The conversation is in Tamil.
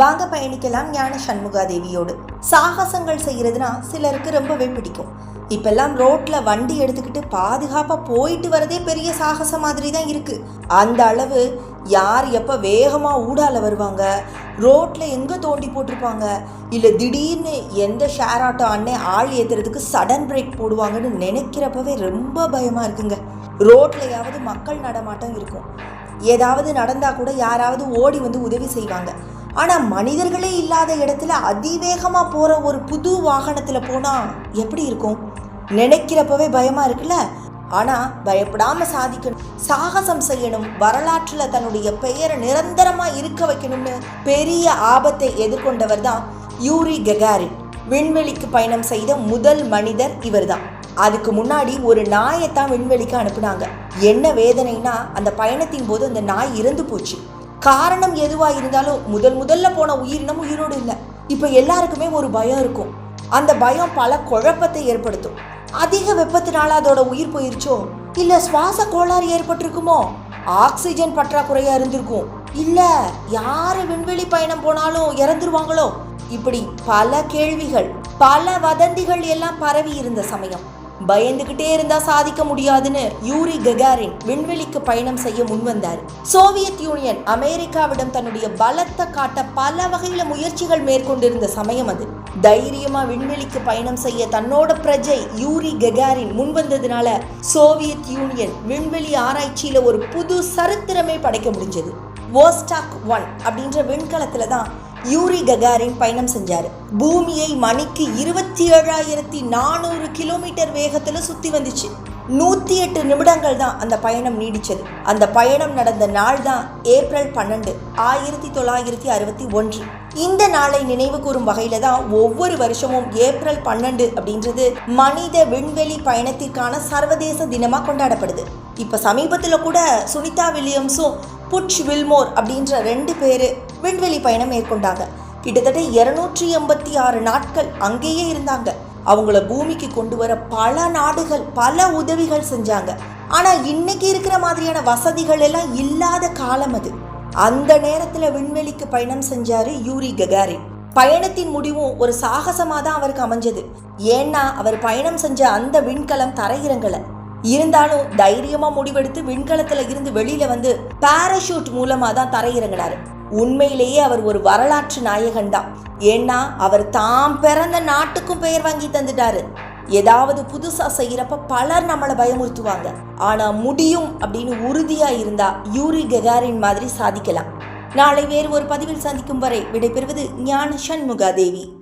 வாங்க பயணிக்கலாம் ஞான சண்முகாதேவியோடு. சாகசங்கள் செய்கிறதுனா சிலருக்கு ரொம்பவே பிடிக்கும். இப்பெல்லாம் ரோட்டில் வண்டி எடுத்துக்கிட்டு பாதுகாப்பாக போயிட்டு வரதே பெரிய சாகசம் மாதிரி தான் இருக்குது அந்த அளவு யார் எப்போ வேகமாக ஊடால வருவாங்க? ரோட்டில் எங்கே தோண்டி போட்டிருப்பாங்க? இல்லை திடீர்னு எந்த ஷேர் ஆட்டோ அண்ணே ஆள் ஏற்றுறதுக்கு சடன் பிரேக் போடுவாங்கன்னு நினைக்கிறப்பவே ரொம்ப பயமாக இருக்குங்க. ரோட்லையாவது மக்கள் நடமாட்டம் இருக்கும். ஏதாவது நடந்தால் கூட யாராவது ஓடி வந்து உதவி செய்வாங்க. ஆனால் மனிதர்களே இல்லாத இடத்துல அதிவேகமாக போகிற ஒரு புது வாகனத்தில் போனால் எப்படி இருக்கும்? நினைக்கிறப்பவே பயமாக இருக்குல்ல? ஆனால் பயப்படாமல் சாதிக்கணும். சாகசம் செய்யணும். வரலாற்றில் தன்னுடைய பெயரை நிரந்தரமாக இருக்க வைக்கணும்னு பெரிய ஆபத்தை எதிர்கொண்டவர் தான் யூரி கெகாரின். விண்வெளிக்கு பயணம் செய்த முதல் மனிதர் இவர் தான் அதுக்கு முன்னாடி ஒரு நாயை தான் விண்வெளிக்கு அனுப்புனாங்க. என்ன வேதனைனா அந்த பயணத்தின் போது அந்த நாய் இறந்து போச்சு. காரணம் எதுவாக இருந்தாலும் முதல் முதல்ல போன உயிரினம் உயிரோடு இல்லை. இப்போ எல்லாருக்குமே ஒரு பயம் இருக்கும். அந்த பயம் பல குழப்பத்தை ஏற்படுத்தும். அதிக வெப்பத்தினால அதோட உயிர் போயிருச்சோ? இல்லை சுவாச கோளாறு ஏற்பட்டிருக்குமோ? ஆக்சிஜன் பற்றாக்குறையா இருந்திருக்கும். இல்ல யாரு விண்வெளி பயணம் போனாலும் இறந்துருவாங்களோ? இப்படி பல கேள்விகள். பல வதந்திகள் எல்லாம் பரவி இருந்த சமயம். பயந்துகிட்டே இருந்தா சாதிக்க முடியாதுன்னு யூரி ககாரின் விண்வெளிக்கு பயணம் செய்ய முன்வந்தார் சோவியத் யூனியன் அமெரிக்காவிடம் தன்னுடைய பலத்தை காட்ட பல வகையில முயற்சிகள் மேற்கொண்டிருந்த சமயம் அது. தைரியமா விண்வெளிக்கு பயணம் செய்ய தன்னோட பிரஜை யூரி ககாரின் முன்வந்ததுனால சோவியத் யூனியன் விண்வெளி ஆராய்ச்சியில ஒரு புது சரித்திரமே படைக்க முடிஞ்சது. வோஸ்டாக் ஒன் அப்படின்ற விண்கலத்துல தான் யூரி ககாரின் பயணம் செஞ்சார். பூமியை மணிக்கு இருபத்தி ஏழாயிரத்தி நானூறு கிலோமீட்டர் வேகத்தில் சுற்றி வந்துச்சு. நூற்றி எட்டு நிமிடங்கள் தான் அந்த பயணம் நீடிச்சது. அந்த பயணம் நடந்த நாள் தான் ஏப்ரல் பன்னெண்டு ஆயிரத்தி தொள்ளாயிரத்தி அறுபத்தி ஒன்று. இந்த நாளை நினைவு கூறும் வகையில தான் ஒவ்வொரு வருஷமும் ஏப்ரல் பன்னெண்டு அப்படின்றது மனித விண்வெளி பயணத்திற்கான சர்வதேச தினமாக கொண்டாடப்படுது. இப்போ சமீபத்தில் கூட சுனிதா வில்லியம்ஸும் புட்ச் வில்மோர் அப்படின்ற ரெண்டு பேர் விண்வெளி பயணம் மேற்கொண்டாங்க. கிட்டத்தட்ட இருநூற்றி எண்பத்தி ஆறு நாட்கள் அங்கேயே இருந்தாங்க. அவங்கள பூமிக்கு கொண்டு வர பல நாடுகள் பல உதவிகள் செஞ்சாங்க. ஆனா இன்னைக்கு இருக்கிற மாதிரியான வசதிகள் எல்லாம் இல்லாத காலம் அது. அந்த நேரத்துல விண்வெளிக்கு பயணம் செஞ்சாரு யூரி ககாரின். பயணத்தின் முடிவும் ஒரு சாகசமா தான் அவருக்கு அமைஞ்சது. ஏன்னா அவர் பயணம் செஞ்ச அந்த விண்கலம் தரையிறங்கல. இருந்தாலும் தைரியமா முடிவெடுத்து விண்கலத்துல இருந்து வெளியில வந்து பாராஷூட் மூலமா தான் தரையிறங்கினாரு. உண்மையிலேயே அவர் ஒரு வரலாற்று நாயகன் தான். ஏன்னா அவர் தாம் பிறந்த நாட்டுக்கும் பெயர் வாங்கி தந்துட்டாரு. ஏதாவது புதுசா செய்யறப்ப பலர் நம்மளை பயமுறுத்துவாங்க. ஆனா முடியும் அப்படின்னு உறுதியா இருந்தா யூரி கெகாரின் மாதிரி சாதிக்கலாம். நாளை வேறு ஒரு பதிவில் சந்திக்கும் வரை விடைபெறுவது ஞான சண்முகாதேவி